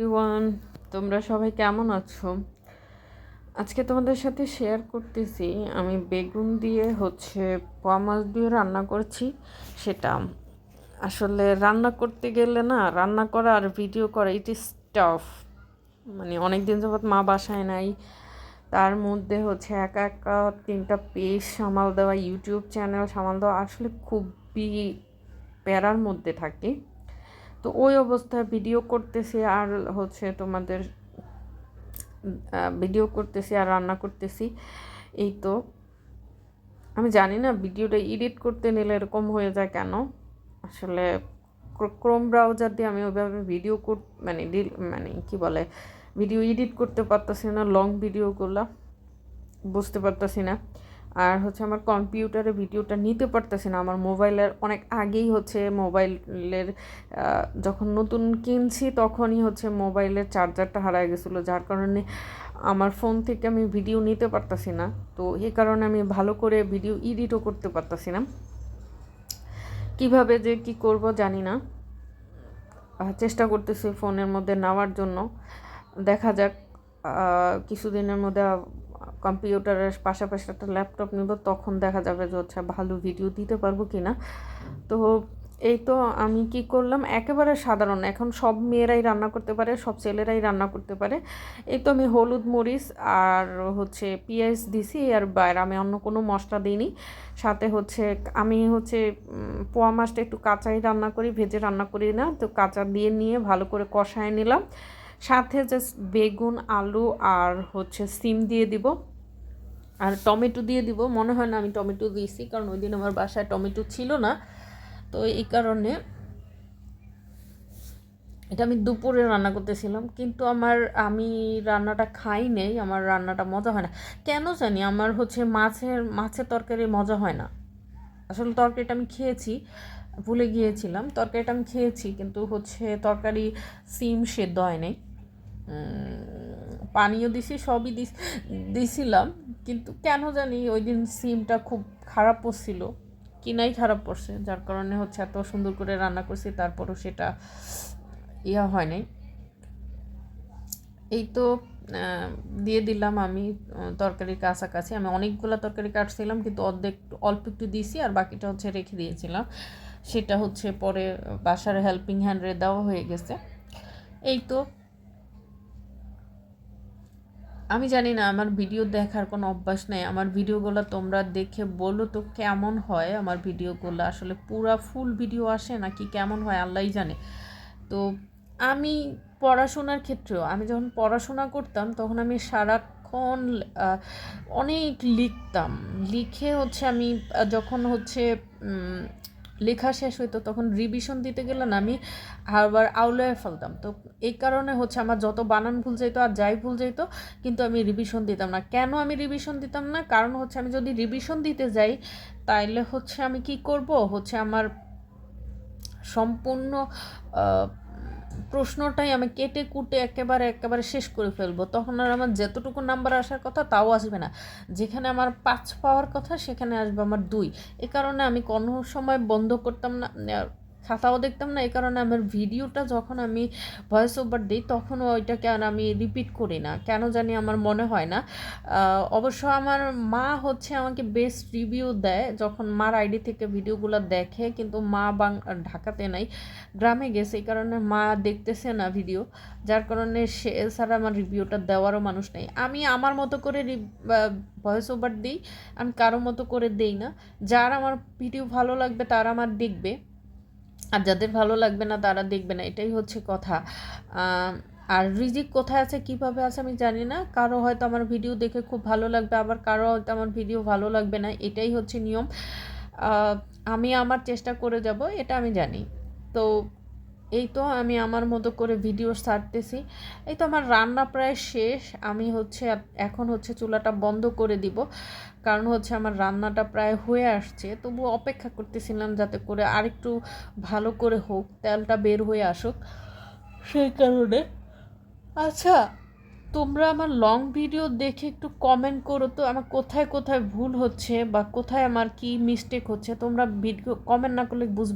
Everyone তোমরা সবাই কেমন আছো? আজকে তোমাদের সাথে শেয়ার করতেছি, আমি বেগুন দিয়ে হচ্ছে পোয়া মাছ দিয়ে রান্না করছি, সেটা। আসলে রান্না করতে গেলে না, রান্না করা আর ভিডিও করা ইট ইজ টাফ মানে অনেক দিন যাবৎ মা বাসায় নাই, তার মধ্যে হচ্ছে একা একা তিনটা পেজ সামাল দেওয়া ইউটিউব চ্যানেল সামাল দেওয়া, আসলে খুবই প্যারার মধ্যে থাকি। তো ওই অবস্থায় ভিডিও করতেছি আর হচ্ছে তোমাদের ভিডিও করতেছি আর রান্না করতেছি। এই তো। আমি জানি না ভিডিওটা এডিট করতে নিলে এরকম হয়ে যায় কেন? আসলে ক্রোম ব্রাউজার দিয়ে আমি ওইভাবে ভিডিও কর মানে মানে কি বলে ভিডিও এডিট করতে পারতেছি না লং ভিডিওগুলো বুঝতে পারতেছি না। আর হচ্ছে আমার কম্পিউটারে ভিডিওটা নিতে পারতেছি না। আমার মোবাইলের অনেক আগেই হচ্ছে মোবাইলের যখন নতুন কিনছি তখনই হচ্ছে মোবাইলের চার্জারটা হারায় গেছিল। যার কারণে আমার ফোন থেকে আমি ভিডিও নিতে পারতাছি না। তো এই কারণে আমি ভালো করে ভিডিও এডিটও করতে পারতাছি না। কীভাবে যে কি করব জানি না। চেষ্টা করতেছি ফোনের মধ্যে নেওয়ার জন্য। দেখা যাক কিছুদিনের মধ্যে কম্পিউটারের পাশাপাশি একটা ল্যাপটপ নিব, তখন দেখা যাবে যে হচ্ছে ভালো ভিডিও দিতে পারব কি না তো এই তো আমি কি করলাম, একেবারে সাধারণ। এখন সব মেয়েরাই রান্না করতে পারে, সব ছেলেরাই রান্না করতে পারে। এই তো আমি হলুদ মরিচ আর হচ্ছে পেঁয়াজ দিছি আর বাইরে। আমি অন্য কোনো মশলা দিইনি। সাথে হচ্ছে আমি হচ্ছে পোয়া মাছটা একটু কাঁচাই রান্না করি, ভেজে রান্না করি না। তো কাঁচা দিয়ে নিয়ে ভালো করে কষায় নিলাম। সাথে জাস্ট বেগুন, আলু আর হচ্ছে সিম দিয়ে দিব। আর টমেটো দিয়ে দিব। মনে হয় না আমি টমেটো দিয়েছি, কারণ ওই দিন আমার বাসায় টমেটো ছিল না। তো এই কারণে এটা আমি দুপুরে রান্না করতেছিলাম, কিন্তু আমার, আমি রান্নাটা খাই নেই, আমার রান্নাটা মজা হয় না। কেন জানি আমার হচ্ছে মাছের মাছের তরকারি মজা হয় না। আসলে তরকারিটা আমি খেয়েছি, ভুলে গিয়েছিলাম। তরকারিটা আমি খেয়েছি, কিন্তু হচ্ছে তরকারি সিম সেদ্ধ হয় নাই। পানিও দিছি, সবই দিছিলাম। কিন্তু কেন জানি ওই দিন সিমটা খুব খারাপ পড়ছিল, কিনাই খারাপ পড়ছে, যার কারণে হচ্ছে এত সুন্দর করে রান্না করছি, তারপরও সেটা ইয়া হয় নাই। এই তো দিয়ে দিলাম আমি তরকারির কাছাকাছি। আমি অনেকগুলো তরকারি কাটছিলাম, কিন্তু অর্ধেক অল্প একটু দিয়েছি আর বাকিটা হচ্ছে রেখে দিয়েছিলাম। সেটা হচ্ছে পরে বাসার হেল্পিং হ্যান্ডে দেওয়া হয়ে গেছে। এই তো আমি জানি না, আমার ভিডিও দেখার কোনো অভ্যাস নেই। আমার ভিডিওগুলো তোমরা দেখে বলো তো কেমন হয় আমার ভিডিওগুলো আসলে পুরা ফুল ভিডিও আসে নাকি কেমন হয় আল্লাহই জানে। তো আমি পড়াশোনার ক্ষেত্রেও, আমি যখন পড়াশোনা করতাম তখন আমি সারাক্ষণ অনেক লিখতাম। লিখে হচ্ছে আমি যখন হচ্ছে লেখা শেষ হইতো তখন রিভিশন দিতে গেলে না আমি আবার আউলায় ফেলতাম। তো এই কারণে হচ্ছে আমার যত বানান ভুল যাইতো আর যাই ভুল যাইতো কিন্তু আমি রিভিশন দিতাম না। কেন আমি রিভিশন দিতাম না? কারণ হচ্ছে আমি যদি রিভিশন দিতে যাই, তাইলে হচ্ছে আমি কি করব? হচ্ছে আমার সম্পূর্ণ প্রশ্নটাই আমি কেটে কুটে একেবারে একেবারে শেষ করে ফেলব। তখন আর আমার যতটুকু নাম্বার আসার কথা তাও আসবে না। যেখানে আমার পাঁচ পাওয়ার কথা সেখানে আসবে আমার দুই। এ কারণে আমি কোনো সময় বন্ধ করতাম না খাতাও দেখতাম না এই কারণে আমার ভিডিওটা যখন আমি ভয়েস ওভার দিই তখন ওইটাকে আর আমি রিপিট করি না। কেন জানি আমার মনে হয় না। অবশ্য আমার মা হচ্ছে আমাকে বেস্ট রিভিউ দেয় যখন মার আইডি থেকে ভিডিওগুলো দেখে, কিন্তু মা বাং, ঢাকাতে নাই, গ্রামে গেছে এই কারণে মা দেখতেছে না ভিডিও যার কারণে সে ছাড়া আমার রিভিউটা দেওয়ারও মানুষ নেই। আমি আমার মতো করে ভয়েস ওভার দিই, আমি কারও মতো করে দেই না। যার আমার ভিডিও ভালো লাগবে, তারা আমার দেখবে। আর যাদের ভালো লাগবে না, তারা দেখবে না। এটাই হচ্ছে কথা। আর রিজিক কোথায় আছে, কীভাবে আছে আমি জানি না। কারও হয়তো আমার ভিডিও দেখে খুব ভালো লাগবে, আবার কারও হয়তো আমার ভিডিও ভালো লাগবে না। এটাই হচ্ছে নিয়ম। আমি আমার চেষ্টা করে যাব, এটা আমি জানি। তো এই তো আমি আমার মতো করে ভিডিও ছাড়তেছি। এই তো আমার রান্না প্রায় শেষ। আমি হচ্ছে এখন হচ্ছে চুলাটা বন্ধ করে দিব। কারণ হচ্ছে আমার রান্নাটা প্রায় হয়ে আসছে। তবু অপেক্ষা করতেছিলাম যাতে করে আরেকটু ভালো করে হোক, তেলটা বের হয়ে আসুক। সেই কারণে। আচ্ছা তোমরা আমার লং ভিডিও দেখে একটু কমেন্ট করো তো, আমার কোথায় কোথায় ভুল হচ্ছে বা কোথায় আমার কি মিস্টেক হচ্ছে? তোমরা ভিডিও কমেন্ট না করলে বুঝবে